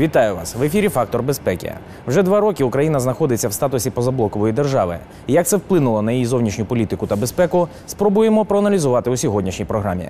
Вітаю вас в ефірі Фактор безпеки. Вже два роки Україна знаходиться в статусі позаблокової держави. Як це вплинуло на її зовнішню політику та безпеку, спробуємо проаналізувати у сьогоднішній програмі.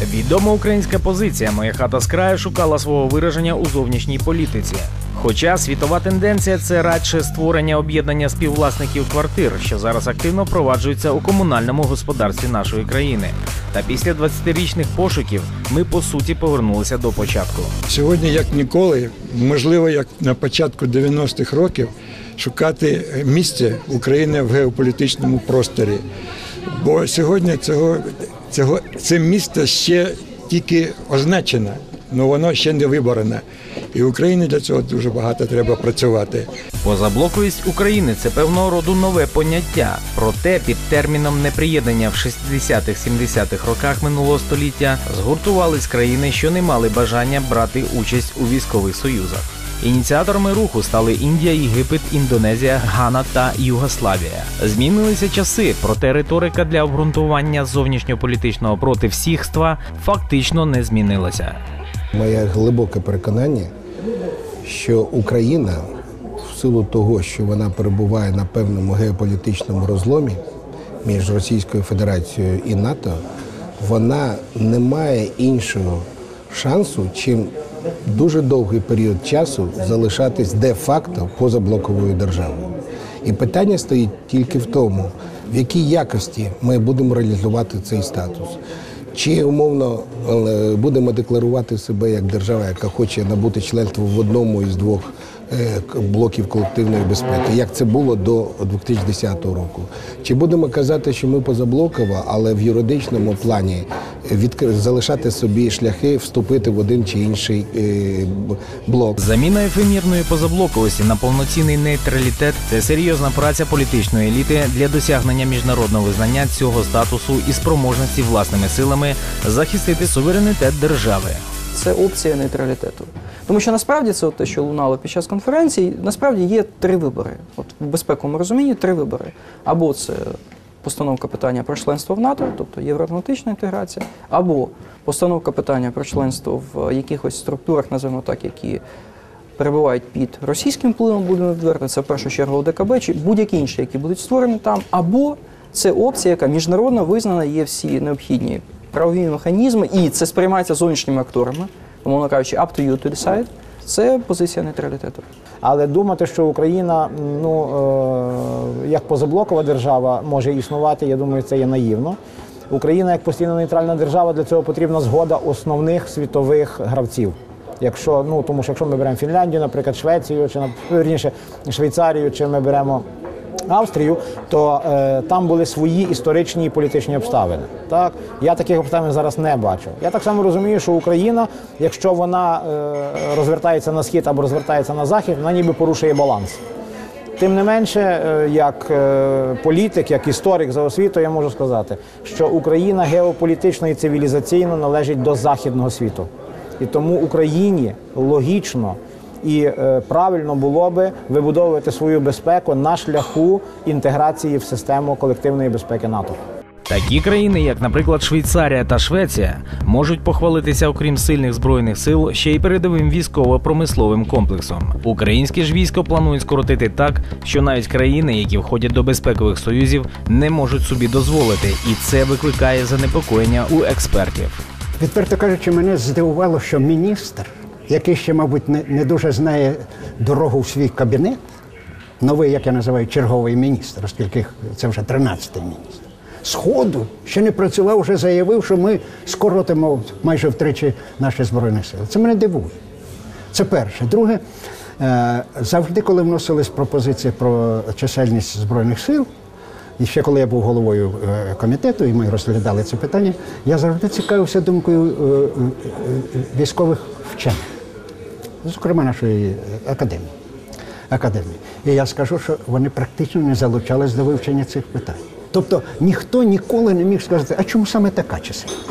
Відома українська позиція Моя хата з краю шукала свого вираження у зовнішній політиці. Хоча світова тенденція це радше створення об'єднання співвласників квартир, що зараз активно впроваджується у комунальному господарстві нашої країни. Та після 20-річних пошуків ми по суті повернулися до початку. Сьогодні, як ніколи, можливо, як на початку 90-х років, шукати місце України в геополітичному просторі. Бо сьогодні цього, цього, це місце ще тільки означено, але воно ще не виборене. І Україні для цього дуже багато треба працювати. Позаблоковість України це певного роду нове поняття. Проте під терміном неприєднання в 60-70-х роках минулого століття згуртувались країни, що не мали бажання брати участь у військових союзах. Ініціаторами руху стали Індія, Єгипет, Індонезія, Гана та Югославія. Змінилися часи, проте риторика для обґрунтування зовнішньополітичного противсіхства фактично не змінилася. Моє глибоке переконання, що Україна, в силу того, що вона перебуває на певному геополітичному розломі між Російською Федерацією і НАТО, вона не має іншого шансу, чим дуже довгий період часу залишатись де-факто позаблоковою державою. І питання стоїть тільки в тому, в якій якості ми будемо реалізувати цей статус. Чи умовно будемо декларувати себе як держава, яка хоче набути членство в одному із двох е, блоків колективної безпеки, як це було до 2010 року? Чи будемо казати, що ми позаблокова, але в юридичному плані відкр- залишати собі шляхи вступити в один чи інший е, блок? Заміна ефемірної позаблоковості на повноцінний нейтралітет це серйозна праця політичної еліти для досягнення міжнародного визнання цього статусу і спроможності власними силами захистити суверенітет держави. це опція нейтралітету. Тому що насправді це от те, що лунало під час конференції, насправді є три вибори. От в безпековому розумінні три вибори. Або це постановка питання про членство в НАТО, тобто євроатлантична інтеграція, або постановка питання про членство в якихось структурах, називаємо так, які перебувають під російським впливом, будемо відверто, це в першу чергу ОДКБ, чи будь-які інші, які будуть створені там, або це опція, яка міжнародно визнана, є всі необхідні правові механізми, і це сприймається зовнішніми акторами, умовно кажучи, up to you to decide, це позиція нейтралітету. Але думати, що Україна ну е, як позаблокова держава може існувати, я думаю, це є наївно. Україна як постійно нейтральна держава, для цього потрібна згода основних світових гравців. Якщо ну тому, що якщо ми беремо Фінляндію, наприклад, Швецію, чи верніше, Швейцарію, чи ми беремо Австрію, то е, там були свої історичні і політичні обставини. Так я таких обставин зараз не бачу. Я так само розумію, що Україна, якщо вона е, розвертається на схід або розвертається на захід, вона ніби порушує баланс. Тим не менше, е, як е, політик, як історик за освітою, я можу сказати, що Україна геополітично і цивілізаційно належить до західного світу. І тому Україні логічно і е, правильно було би вибудовувати свою безпеку на шляху інтеграції в систему колективної безпеки НАТО. Такі країни, як, наприклад, Швейцарія та Швеція, можуть похвалитися, окрім сильних збройних сил, ще й передовим військово-промисловим комплексом. Українське ж військо планують скоротити так, що навіть країни, які входять до безпекових союзів, не можуть собі дозволити, і це викликає занепокоєння у експертів. Відверто кажучи, мене здивувало, що міністр, який ще, мабуть, не, не дуже знає дорогу в свій кабінет, новий, як я називаю, черговий міністр, оскільки це вже 13-й міністр. Сходу ще не працював, вже заявив, що ми скоротимо майже втричі наші збройні сили. Це мене дивує. Це перше. Друге, е, завжди, коли вносились пропозиції про чисельність збройних сил, і ще коли я був головою е, комітету, і ми розглядали це питання, я завжди цікавився думкою е, військових вчених, зокрема нашої е, академії. академії. І я скажу, що вони практично не залучались до вивчення цих питань. Тобто ніхто ніколи не міг сказати, а чому саме така чисельність?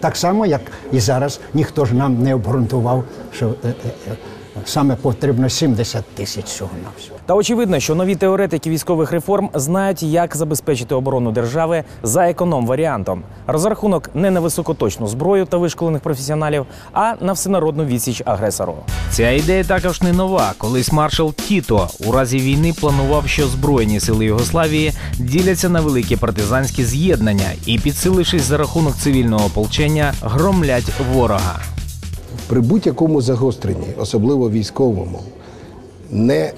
Так само, як і зараз ніхто ж нам не обґрунтував, що е, е, саме потрібно 70 тисяч всього на всього. Та очевидно, що нові теоретики військових реформ знають, як забезпечити оборону держави за економ варіантом. Розрахунок не на високоточну зброю та вишколених професіоналів, а на всенародну відсіч агресору. Ця ідея також не нова. Колись маршал Тіто у разі війни планував, що збройні сили Югославії діляться на великі партизанські з'єднання і, підсилившись за рахунок цивільного ополчення, громлять ворога. При будь-якому загостренні, особливо військовому, не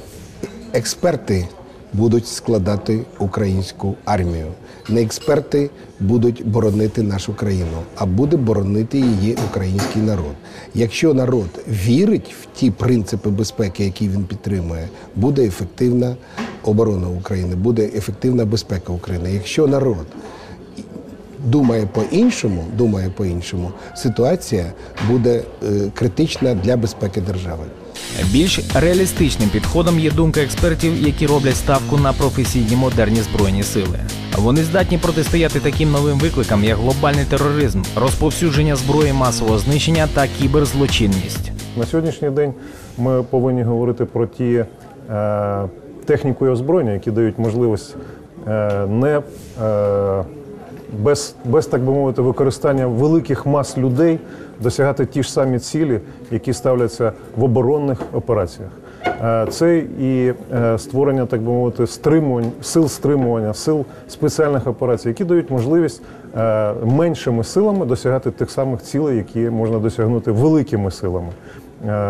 експерти будуть складати українську армію, не експерти будуть боронити нашу країну, а буде боронити її український народ. Якщо народ вірить в ті принципи безпеки, які він підтримує, буде ефективна оборона України, буде ефективна безпека України. Якщо народ думає по-іншому, думає по-іншому, ситуація буде е, критична для безпеки держави. Більш реалістичним підходом є думка експертів, які роблять ставку на професійні модерні збройні сили. Вони здатні протистояти таким новим викликам, як глобальний тероризм, розповсюдження зброї масового знищення та кіберзлочинність. На сьогоднішній день ми повинні говорити про ті е, техніку і озброєння, які дають можливість е, не е, без, без, так би мовити, використання великих мас людей досягати ті ж самі цілі, які ставляться в оборонних операціях. Е, Це і е, створення, так би мовити, стримувань, сил стримування, сил спеціальних операцій, які дають можливість е, меншими силами досягати тих самих цілей, які можна досягнути великими силами.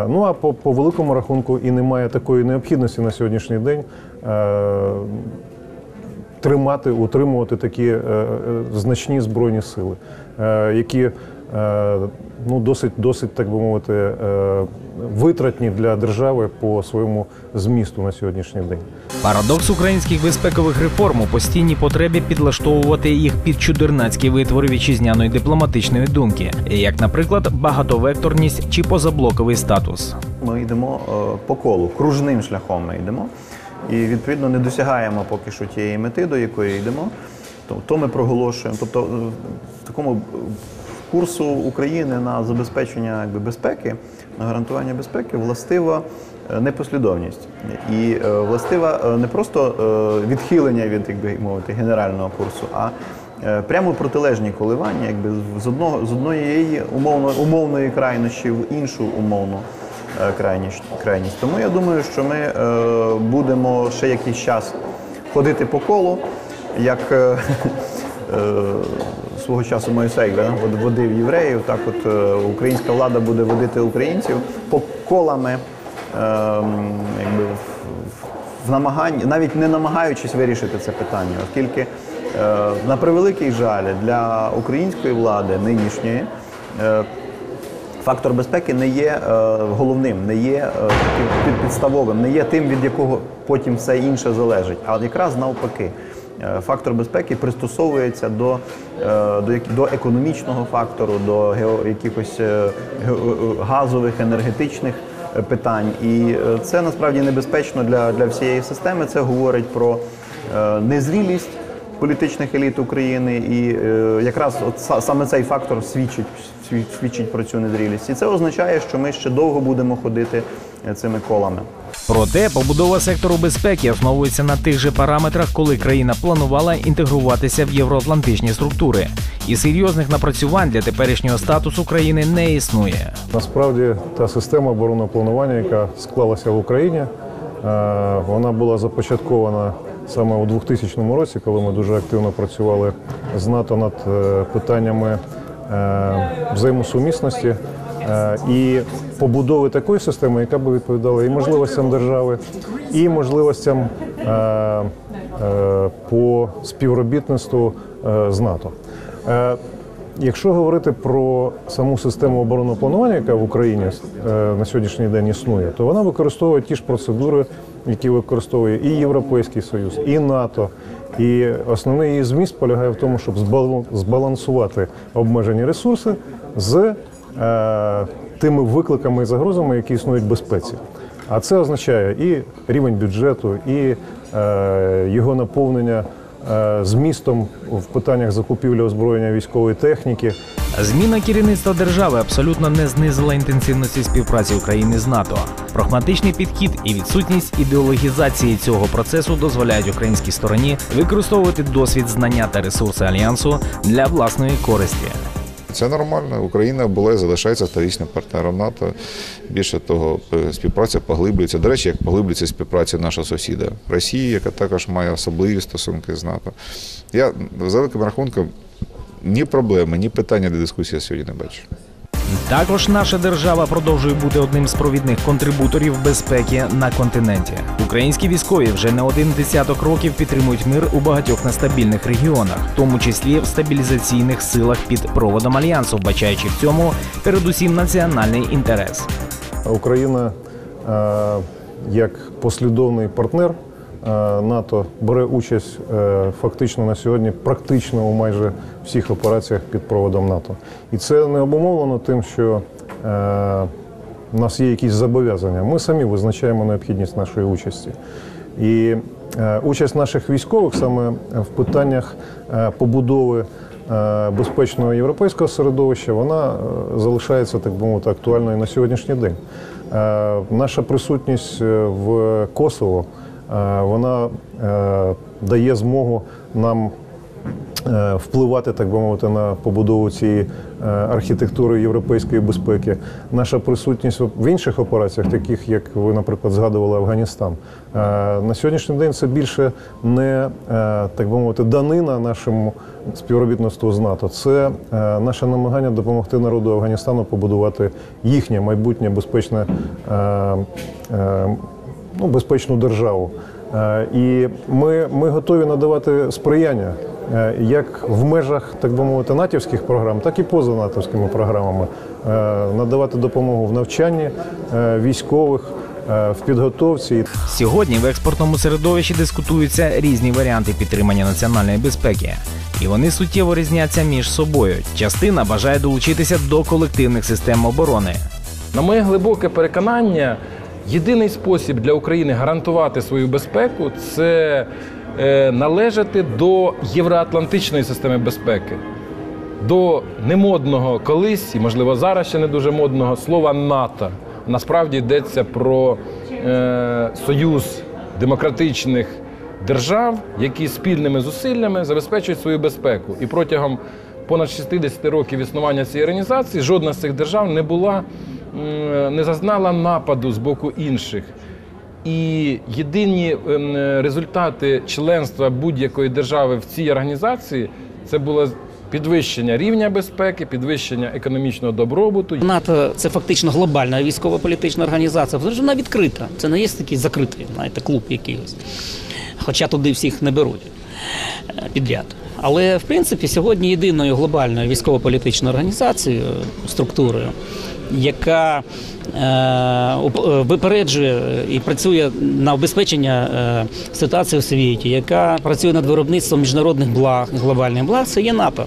Ну а по, по великому рахунку і немає такої необхідності на сьогоднішній день тримати, утримувати такі е, е, значні збройні сили, е, які е, ну, досить, досить, так би мовити, е, витратні для держави по своєму змісту на сьогоднішній день. Парадокс українських безпекових реформ у постійній потребі підлаштовувати їх під чудернацькі витвори вітчизняної дипломатичної думки, як, наприклад, багатовекторність чи позаблоковий статус. Ми йдемо е, по колу, кружним шляхом ми йдемо. І відповідно не досягаємо поки що тієї мети, до якої йдемо. То, то ми проголошуємо. Тобто е, в такому курсу України на забезпечення якби, безпеки, на гарантування безпеки властива е, непослідовність. І е, властива не просто відхилення від як би мовити генерального курсу, а прямо протилежні коливання, якби з одного з однієї умовно умовної крайнощі в іншу умовну крайність. крайність. Тому я думаю, що ми е, будемо ще якийсь час ходити по колу, як е, е, свого часу Мойсей да, водив євреїв, так от е, українська влада буде водити українців по колами, е, якби в, намаганні, навіть не намагаючись вирішити це питання, оскільки е, на превеликий жаль для української влади нинішньої. Фактор безпеки не є е, головним, не є е, таким підставовим, не є тим, від якого потім все інше залежить. А якраз навпаки, Е, фактор безпеки пристосовується до, до, до економічного фактору, до гео, якихось газових, енергетичних питань. І це насправді небезпечно для, для всієї системи. Це говорить про незрілість політичних еліт України, і е, якраз от саме цей фактор свідчить, свідчить про цю незрілість. І це означає, що ми ще довго будемо ходити е, цими колами. Проте побудова сектору безпеки основується на тих же параметрах, коли країна планувала інтегруватися в євроатлантичні структури, і серйозних напрацювань для теперішнього статусу країни не існує. Насправді та система оборонного планування, яка склалася в Україні, е, вона була започаткована саме у 2000 році, коли ми дуже активно працювали з НАТО над е, питаннями е, взаємосумісності е, і побудови такої системи, яка би відповідала і можливостям держави, і можливостям по співробітництву з НАТО. Якщо говорити про саму систему оборонного планування, яка в Україні е, на сьогоднішній день існує, то вона використовує ті ж процедури, які використовує і Європейський Союз, і НАТО. І основний її зміст полягає в тому, щоб збалансувати обмежені ресурси з е, тими викликами і загрозами, які існують в безпеці. А це означає і рівень бюджету, і е, його наповнення е, змістом в питаннях закупівлі озброєння військової техніки. Зміна керівництва держави абсолютно не знизила інтенсивності співпраці України з НАТО. Прагматичний підхід і відсутність ідеологізації цього процесу дозволяють українській стороні використовувати досвід, знання та ресурси альянсу для власної користі. Це нормально. Україна була і залишається стратегічним партнером НАТО. Більше того, е, співпраця поглиблюється. До речі, як поглиблюється співпраця нашого сусіда Росії, яка також має особливі стосунки з НАТО. Я за великим рахунком ні проблеми, ні питання для дискусії я сьогодні не бачу. Також наша держава продовжує бути одним з провідних контрибуторів безпеки на континенті. Українські військові вже не один десяток років підтримують мир у багатьох нестабільних регіонах, в тому числі в стабілізаційних силах під проводом альянсу, вбачаючи в цьому передусім національний інтерес. Україна е, як послідовний партнер НАТО бере участь е, фактично на сьогодні практично у майже всіх операціях під проводом НАТО. І це не обумовлено тим, що е, у нас є якісь зобов'язання. Ми самі визначаємо необхідність нашої участі. І е, участь наших військових саме в питаннях е, побудови е, безпечного європейського середовища, вона е, залишається, так би мовити, актуальною на сьогоднішній день. Е, Наша присутність е, в Косово е, вона е, дає змогу нам е, впливати, так би мовити, на побудову цієї е, архітектури європейської безпеки. Наша присутність в інших операціях, таких як ви, наприклад, згадували Афганістан, е, на сьогоднішній день це більше не е, так би мовити данина нашому співробітництву з НАТО. Це е, наше намагання допомогти народу Афганістану побудувати їхнє майбутнє безпечне. Ну, безпечну державу. Е, І ми, ми готові надавати сприяння е, як в межах, так би мовити, натівських програм, так і поза натівськими програмами, Е, надавати допомогу в навчанні е, військових, в підготовці. Сьогодні в експортному середовищі дискутуються різні варіанти підтримання національної безпеки, і вони суттєво різняться між собою. Частина бажає долучитися до колективних систем оборони. На моє глибоке переконання, єдиний спосіб для України гарантувати свою безпеку це е, належати до євроатлантичної системи безпеки, до немодного колись, і можливо зараз ще не дуже модного слова НАТО. Насправді йдеться про е, союз демократичних держав, які спільними зусиллями забезпечують свою безпеку. І протягом понад 60 років існування цієї організації жодна з цих держав не була не зазнала нападу з боку інших. І єдині ем, результати членства будь-якої держави в цій організації це було підвищення рівня безпеки, підвищення економічного добробуту. НАТО це фактично глобальна військово-політична організація. Вона відкрита. Це не є такий закритий, знаєте, клуб якийсь. Хоча туди всіх не беруть е, підряд. Але в принципі сьогодні єдиною глобальною військово-політичною організацією, структурою, яка е, е, випереджує і працює на обезпечення е, ситуації в світі, яка працює над виробництвом міжнародних благ, глобальних благ, це є НАТО.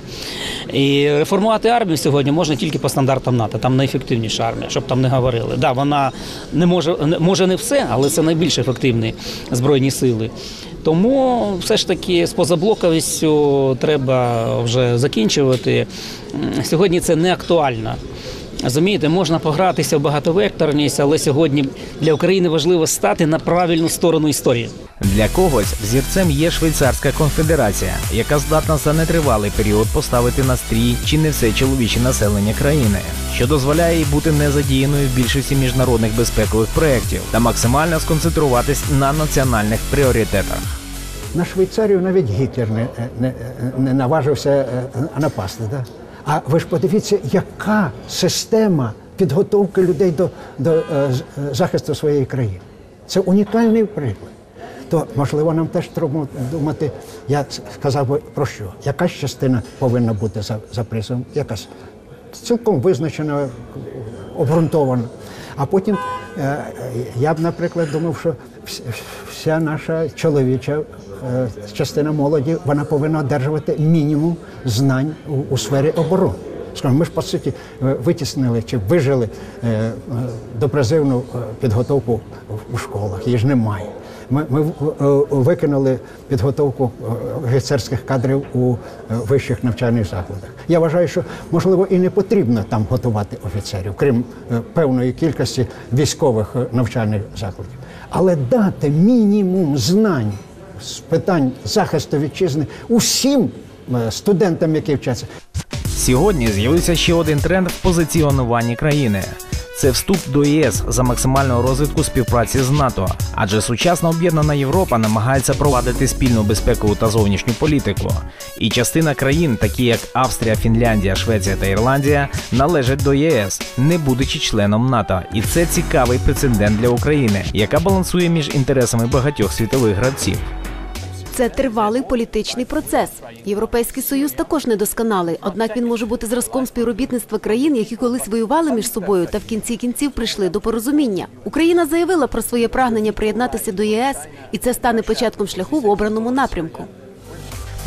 І реформувати армію сьогодні можна тільки по стандартам НАТО. Там найефективніша армія, щоб там не говорили. Да, вона не може, може не все, але це найбільш ефективні збройні сили. Тому все ж таки з позаблоковістю треба вже закінчувати. Сьогодні це не актуально. Розумієте, можна погратися в багатовекторність, але сьогодні для України важливо стати на правильну сторону історії. Для когось взірцем є Швейцарська конфедерація, яка здатна за нетривалий період поставити на стрій чи не все чоловіче населення країни, що дозволяє їй бути незадіяною в більшості міжнародних безпекових проєктів та максимально сконцентруватись на національних пріоритетах. На Швейцарію навіть Гітлер не, не, не наважився е, напасти. Да? А ви ж подивіться, яка система підготовки людей до, до е, е, захисту своєї країни. Це унікальний приклад. То, можливо, нам теж треба думати, я сказав би про що? Якась частина повинна бути за, за призом, якась цілком визначена, обґрунтована. А потім я б, наприклад, думав, що вся наша чоловіча е, частина молоді вона повинна одержувати мінімум знань у, сфері оборони. Ми ж по суті е, витіснили чи вижили е, е, допризивну е, підготовку в- школах. Її ж немає. Ми, ми е, викинули підготовку е, офіцерських кадрів у е, вищих навчальних закладах. Я вважаю, що можливо і не потрібно там готувати офіцерів, крім певної кількості військових навчальних закладів. Але дати мінімум знань з питань захисту вітчизни усім студентам, які вчаться. Сьогодні з'явився ще один тренд в позиціонуванні країни. Це вступ до ЄС за максимального розвитку співпраці з НАТО, адже сучасна об'єднана Європа намагається провадити спільну безпекову та зовнішню політику. І частина країн, такі як Австрія, Фінляндія, Швеція та Ірландія, належать до ЄС, не будучи членом НАТО. І це цікавий прецедент для України, яка балансує між інтересами багатьох світових гравців. Це тривалий політичний процес. Європейський союз також недосконалий, однак він може бути зразком співробітництва країн, які колись воювали між собою та в кінці кінців прийшли до порозуміння. Україна заявила про своє прагнення приєднатися до ЄС, і це стане початком шляху в обраному напрямку.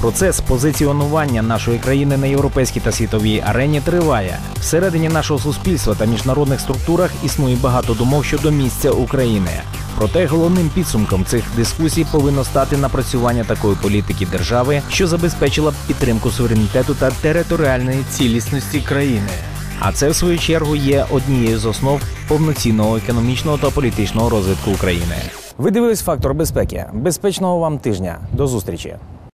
Процес позиціонування нашої країни на європейській та світовій арені триває. Всередині нашого суспільства та міжнародних структурах існує багато думок щодо місця України. Проте головним підсумком цих дискусій повинно стати напрацювання такої політики держави, що забезпечила б підтримку суверенітету та територіальної цілісності країни. А це в свою чергу є однією з основ повноцінного економічного та політичного розвитку України. Ви дивились фактор безпеки. Безпечного вам тижня. До зустрічі.